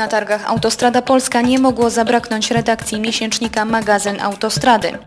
Na targach Autostrada Polska nie mogło zabraknąć redakcji miesięcznika Magazyn Autostrady.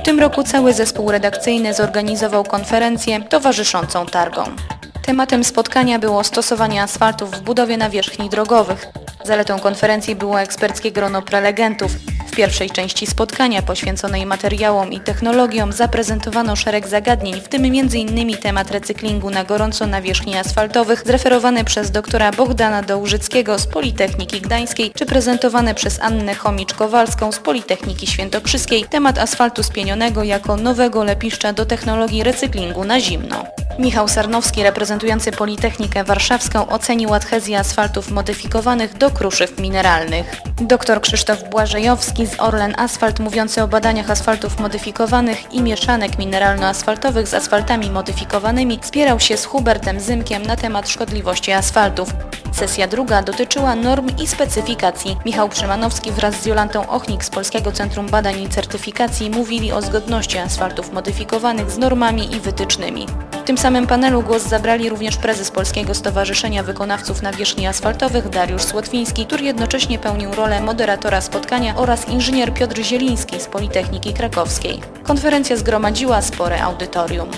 W tym roku cały zespół redakcyjny zorganizował konferencję towarzyszącą targom. Tematem spotkania było stosowanie asfaltów w budowie nawierzchni drogowych. Zaletą konferencji było eksperckie grono prelegentów. W pierwszej części spotkania poświęconej materiałom i technologiom zaprezentowano szereg zagadnień, w tym m.in. temat recyklingu na gorąco nawierzchni asfaltowych zreferowany przez doktora Bogdana Dołużyckiego z Politechniki Gdańskiej czy prezentowany przez Annę Chomicz-Kowalską z Politechniki Świętokrzyskiej temat asfaltu spienionego jako nowego lepiszcza do technologii recyklingu na zimno. Michał Sarnowski, reprezentujący Politechnikę Warszawską, ocenił adhezję asfaltów modyfikowanych do kruszyw mineralnych. Dr Krzysztof Błażejowski z Orlen Asfalt, mówiący o badaniach asfaltów modyfikowanych i mieszanek mineralno-asfaltowych z asfaltami modyfikowanymi, spierał się z Hubertem Zymkiem na temat szkodliwości asfaltów. Sesja druga dotyczyła norm i specyfikacji. Michał Przymanowski wraz z Jolantą Ochnik z Polskiego Centrum Badań i Certyfikacji mówili o zgodności asfaltów modyfikowanych z normami i wytycznymi. Tym samym panelu głos zabrali również prezes Polskiego Stowarzyszenia Wykonawców Nawierzchni Asfaltowych Dariusz Słotwiński, który jednocześnie pełnił rolę moderatora spotkania oraz inżynier Piotr Zieliński z Politechniki Krakowskiej. Konferencja zgromadziła spore audytorium.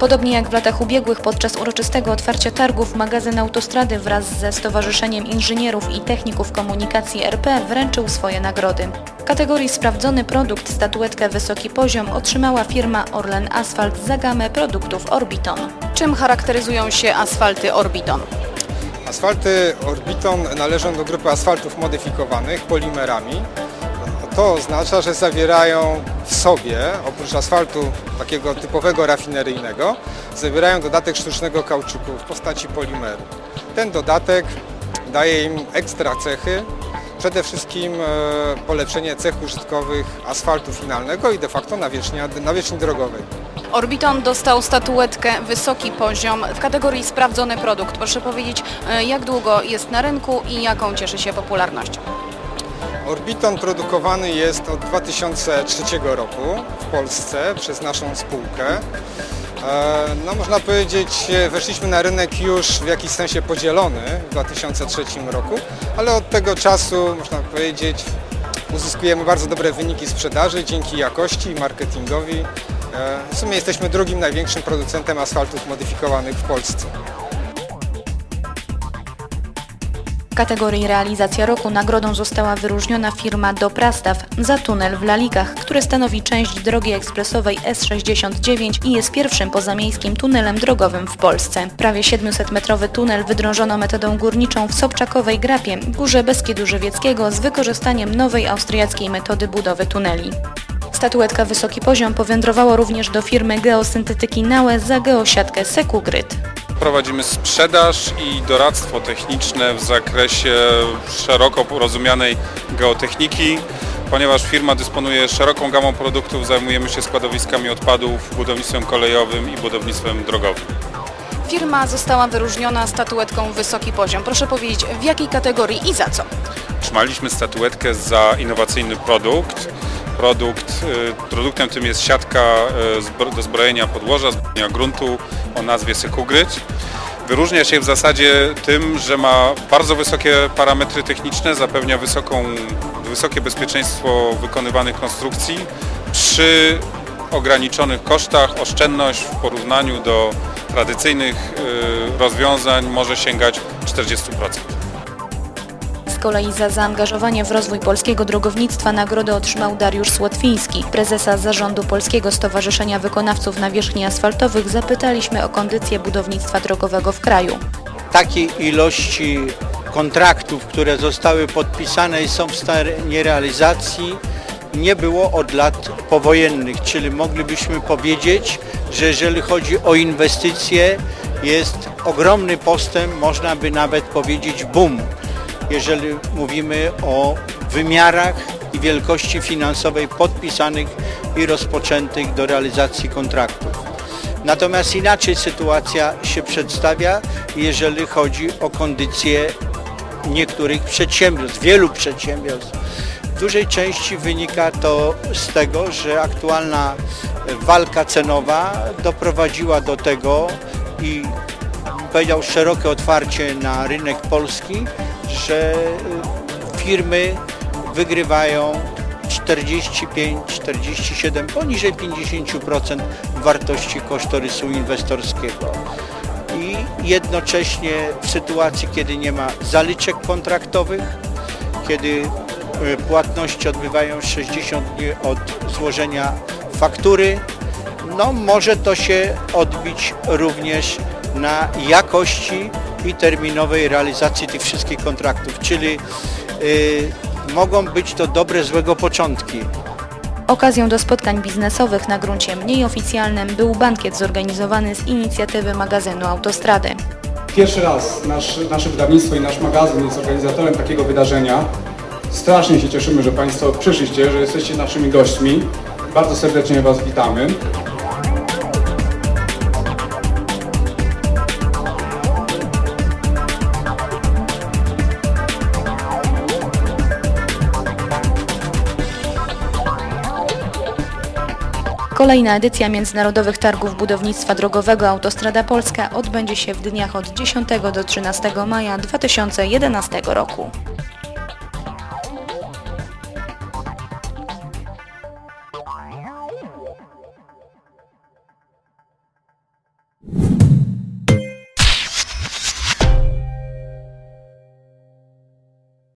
Podobnie jak w latach ubiegłych podczas uroczystego otwarcia targów magazyn Autostrady wraz ze Stowarzyszeniem Inżynierów i Techników Komunikacji RP wręczył swoje nagrody. W kategorii Sprawdzony produkt statuetkę Wysoki Poziom otrzymała firma Orlen Asfalt za gamę produktów Orbiton. Czym charakteryzują się asfalty Orbiton? Asfalty Orbiton należą do grupy asfaltów modyfikowanych polimerami. To oznacza, że zawierają w sobie, oprócz asfaltu takiego typowego rafineryjnego, zawierają dodatek sztucznego kauczuku w postaci polimeru. Ten dodatek daje im ekstra cechy, przede wszystkim e, polepszenie cech użytkowych asfaltu finalnego i de facto nawierzchni, nawierzchni drogowej. Orbiton dostał statuetkę Wysoki Poziom w kategorii Sprawdzony produkt. Proszę powiedzieć, e, jak długo jest na rynku i jaką cieszy się popularnością? Orbiton produkowany jest od 2003 roku w Polsce przez naszą spółkę. E, No można powiedzieć, weszliśmy na rynek już w jakiś sensie podzielony w 2003 roku, ale od tego czasu można powiedzieć uzyskujemy bardzo dobre wyniki sprzedaży dzięki jakości i marketingowi. E, W sumie jesteśmy drugim największym producentem asfaltów modyfikowanych w Polsce. Kategorii Realizacja Roku nagrodą została wyróżniona firma Doprastaw za tunel w Lalikach, który stanowi część drogi ekspresowej S69 i jest pierwszym pozamiejskim tunelem drogowym w Polsce. Prawie 700-metrowy tunel wydrążono metodą górniczą w Sobczakowej Grapie, górze Beskidu Żywieckiego z wykorzystaniem nowej austriackiej metody budowy tuneli. Statuetka Wysoki Poziom powędrowała również do firmy geosyntetyki Nałe za geosiatkę Sekugryt. Prowadzimy sprzedaż i doradztwo techniczne w zakresie szeroko rozumianej geotechniki. Ponieważ firma dysponuje szeroką gamą produktów, zajmujemy się składowiskami odpadów, budownictwem kolejowym i budownictwem drogowym. Firma została wyróżniona statuetką Wysoki Poziom. Proszę powiedzieć, w jakiej kategorii i za co? Otrzymaliśmy statuetkę za innowacyjny produkt. Produkt, y, produktem tym jest siatka y, do zbrojenia podłoża, zbrojenia gruntu o nazwie Sekugryć. Wyróżnia się w zasadzie tym, że ma bardzo wysokie parametry techniczne, zapewnia wysoką, wysokie bezpieczeństwo wykonywanych konstrukcji przy ograniczonych kosztach. Oszczędność w porównaniu do tradycyjnych y, rozwiązań może sięgać 40%. Kolei za zaangażowanie w rozwój polskiego drogownictwa nagrodę otrzymał Dariusz Słotwiński. Prezesa zarządu Polskiego Stowarzyszenia Wykonawców Nawierzchni Asfaltowych zapytaliśmy o kondycję budownictwa drogowego w kraju. takiej ilości kontraktów, które zostały podpisane i są w stanie realizacji, nie było od lat powojennych, czyli moglibyśmy powiedzieć, że jeżeli chodzi o inwestycje, jest ogromny postęp, można by nawet powiedzieć boom, jeżeli mówimy o wymiarach i wielkości finansowej podpisanych i rozpoczętych do realizacji kontraktów. Natomiast inaczej sytuacja się przedstawia, jeżeli chodzi o kondycję niektórych przedsiębiorstw, wielu przedsiębiorstw. W dużej części wynika to z tego, że aktualna walka cenowa doprowadziła do tego i powiedział szerokie otwarcie na rynek polski, że firmy wygrywają 45-47, poniżej 50% wartości kosztorysu inwestorskiego. I jednocześnie w sytuacji, kiedy nie ma zaliczek kontraktowych, kiedy e, płatności odbywają 60 dni od złożenia faktury, no może to się odbić również na jakości i terminowej realizacji tych wszystkich kontraktów, czyli y, mogą być to dobre, złego początki. Okazją do spotkań biznesowych na gruncie mniej oficjalnym był bankiet zorganizowany z inicjatywy magazynu Autostrady. Pierwszy raz nasz, nasze wydawnictwo i nasz magazyn jest organizatorem takiego wydarzenia. Strasznie się cieszymy, że Państwo przyszliście, że jesteście naszymi gośćmi. Bardzo serdecznie Was witamy. Kolejna edycja Międzynarodowych Targów Budownictwa Drogowego Autostrada Polska odbędzie się w dniach od 10 do 13 maja 2011 roku.